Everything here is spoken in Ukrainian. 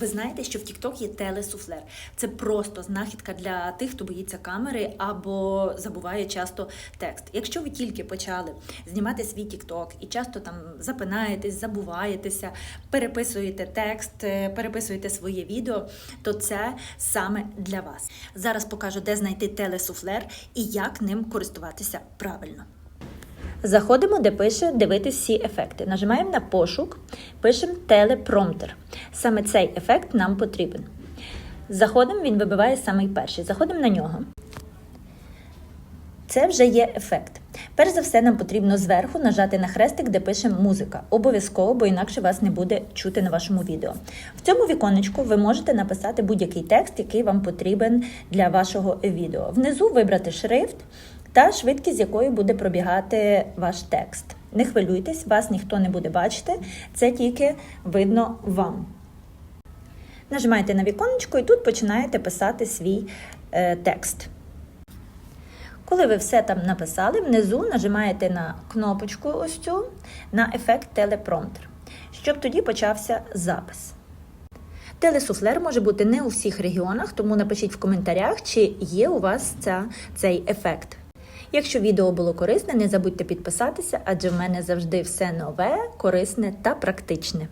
Ви знаєте, що в TikTok є телесуфлер. Це просто знахідка для тих, хто боїться камери або забуває часто текст. Якщо ви тільки почали знімати свій TikTok і часто там запинаєтесь, забуваєтеся, переписуєте текст, е, переписуєте своє відео, то це саме для вас. Зараз покажу, де знайти телесуфлер і як ним користуватися правильно. Заходимо, де пише дивитись всі ефекти. Нажимаємо на пошук, пишемо телепромтер. Саме цей ефект нам потрібен. Заходимо, він вибиває самий перший. Заходимо на нього. Це вже є ефект. Перш за все, нам потрібно зверху нажати на хрестик, де пише музика. Обов'язково, бо інакше вас не буде чути на вашому відео. В цьому віконечку ви можете написати будь-який текст, який вам потрібен для вашого відео. Внизу вибрати шрифт та швидкість, з якою буде пробігати ваш текст. Не хвилюйтесь, вас ніхто не буде бачити, це тільки видно вам. Нажимаєте на віконечко і тут починаєте писати свій е, текст. Коли ви все там написали, внизу нажимаєте на кнопочку ось цю на ефект телепромтер, щоб тоді почався запис. Телесуфлер може бути не у всіх регіонах, тому напишіть в коментарях, чи є у вас ця, цей ефект. Якщо відео було корисне, не забудьте підписатися, адже в мене завжди все нове, корисне та практичне.